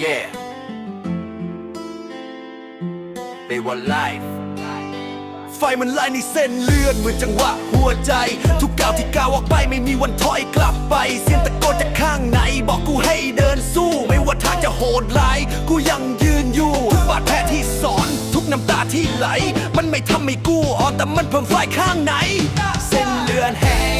Yeah They were life ไฟมันไล่ในเส้นเลือดเหมือนจังหวะหัวใจ ทุกก้าวที่ก้าวออกไปไม่มีวันถอยกลับไป เสียงตะโกนจากข้างใน บอกกูให้เดินสู้ไม่ว่าทางจะโหดร้าย กูยังยืนอยู่ทุกบาดแผลที่สอน ทุกน้ำตาที่ไหล มันไม่ทำให้กูอ่อนแต่มันเพิ่มไฟข้างใน เส้นเลือดแห่ง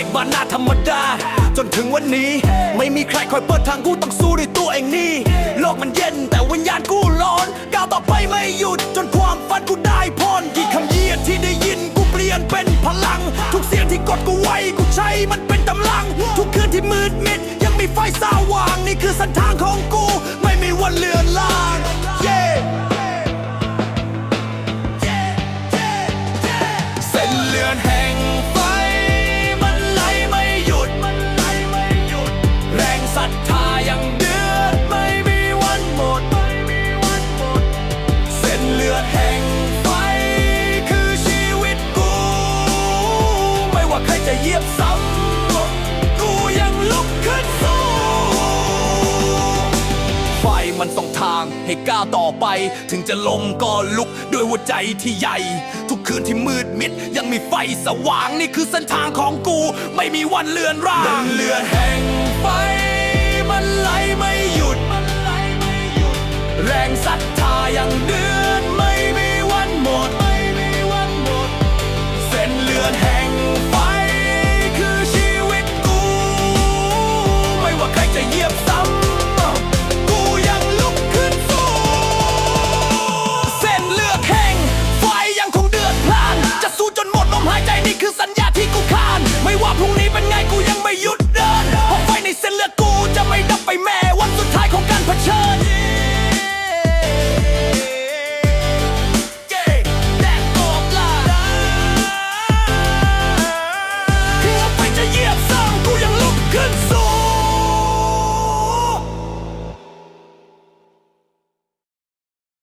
ด็กบ้านนาธรรมดา จนถึงวันนี้ ไม่มีใครคอยเปิดทางกูต้องสู้ด้วยตัวเองนี่ โลกมันเย็นแต่วิญญาณกูร้อนก้าวต่อไปไม่หยุดจนความฝันกูได้พรกี่คำเยียดที่ได้ยินกูเปลี่ยนเป็นพลัง ทุกเสียงที่กดกูไว้กูใช้มัน ทางให้ก้าวต่อไป ถึงจะลมก็ลุกด้วยหัวใจที่ใหญ่ ทุกคืนที่มืดมิดยังมีไฟสว่างนี่คือเส้นทางของกู ไม่มีวันเลือนร่างเลือนแห่งไฟ มันไหลไม่หยุดมันไหลไม่หยุดแรงศรัทธายังเดือ เส้นเลือดกูจะไม่ดับไปแม้วันสุดท้ายของการเผชิญ